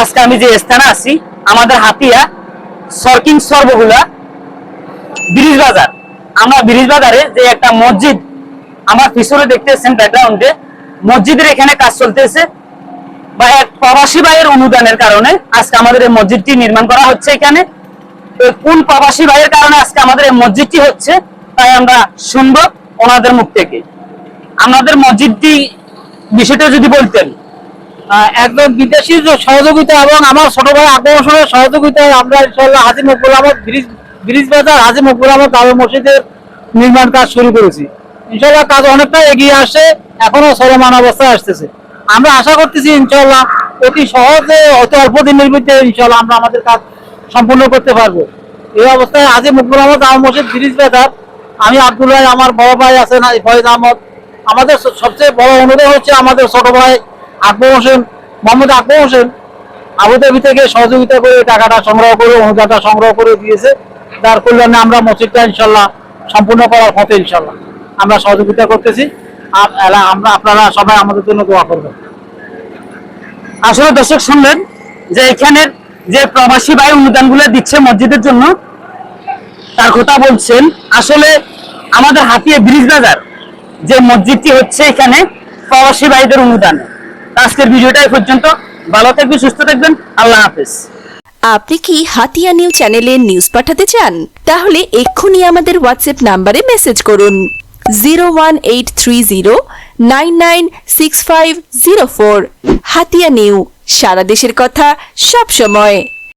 আজকে আমি যে স্থানে আছি, আমাদের হাতিয়া সর্কিং সর্বগুলা ব্রিজ বাজার। আমরা ব্রিজ বাজারে যে একটা মসজিদ আমার পিছনে দেখতেছেন ব্যাকগ্রাউন্ডে মসজিদের এখানে কাজ চলতেছে। বা এক প্রবাসী ভাইয়ের অনুদানের কারণে আজকে আমাদের এই মসজিদটি নির্মাণ করা হচ্ছে এখানে। কোন প্রবাসী ভাইয়ের কারণে আজকে আমাদের এই মসজিদটি হচ্ছে, তাই আমরা শুনব ওনাদের মুখ থেকে। আমাদের মসজিদটি বিষয়টা যদি বলতেন। একদম বিদেশি সহযোগিতা এবং আমার ছোট ভাই আকর্ষণের সহযোগিতায় আমরা ইনশাল্লাহ হাজি মকবুল আহমদ ব্রিজ ব্রিজ বাজার হাজি মকবুল আহমদ দারুল মসজিদের নির্মাণ কাজ শুরু করেছি। ইনশাল্লাহ কাজ অনেকটা এগিয়ে আসে এখনও চলমান অবস্থায় আসতেছে। আমরা আশা করতেছি ইনশাল্লাহ অতি সহজে, অতি অল্প দিনের মধ্যে ইনশাল্লাহ আমরা আমাদের কাজ সম্পূর্ণ করতে পারব। এই অবস্থায় হাজি মকবুল আহমদ দারুল মসজিদ ব্রিজ বাজার, আমি আব্দুল্লাহ, আমার বড় ভাই আছেন ফয়েজ আহমদ। আমাদের সবচেয়ে বড় অনুরোধ হচ্ছে আমাদের ছোট ভাই আকবর হোসেন, মোহাম্মদ আকবর হোসেন আবুধাবি থেকে সহযোগিতা করে টাকাটা সংগ্রহ করে, অনুদানটা সংগ্রহ করে দিয়েছে। যার কল্যাণে আমরা মসজিদটা ইনশাল্লাহ সম্পূর্ণ করার পথে ইনশাল্লাহ আমরা সহযোগিতা করতেছি। আর আমরা আপনারা সবাই আমাদের জন্য দোয়া করবেন। আসলে দর্শক শুনলেন যে এখানের যে প্রবাসী ভাই অনুদানগুলো দিচ্ছে মসজিদের জন্য, তার কথা বলছেন, আসলে আমাদের হাতিয়ে ব্রিজ বাজার যে মসজিদটি হচ্ছে এখানে প্রবাসী ভাইদের অনুদানে। আজকের ভিডিওটা পর্যন্ত। ভালো থাকবেন, সুস্থ থাকবেন। আল্লাহ হাফেজ। আপনি কি হাতিয়া নিউ চ্যানেলে নিউজ পাঠাতে চান? তাহলে এক্ষুনি আমাদের হোয়াটসঅ্যাপ নাম্বারে মেসেজ করুন। Zero one eight three zero nine nine six five zero four. Hatiya new, সারা দেশের কথা সব সময়।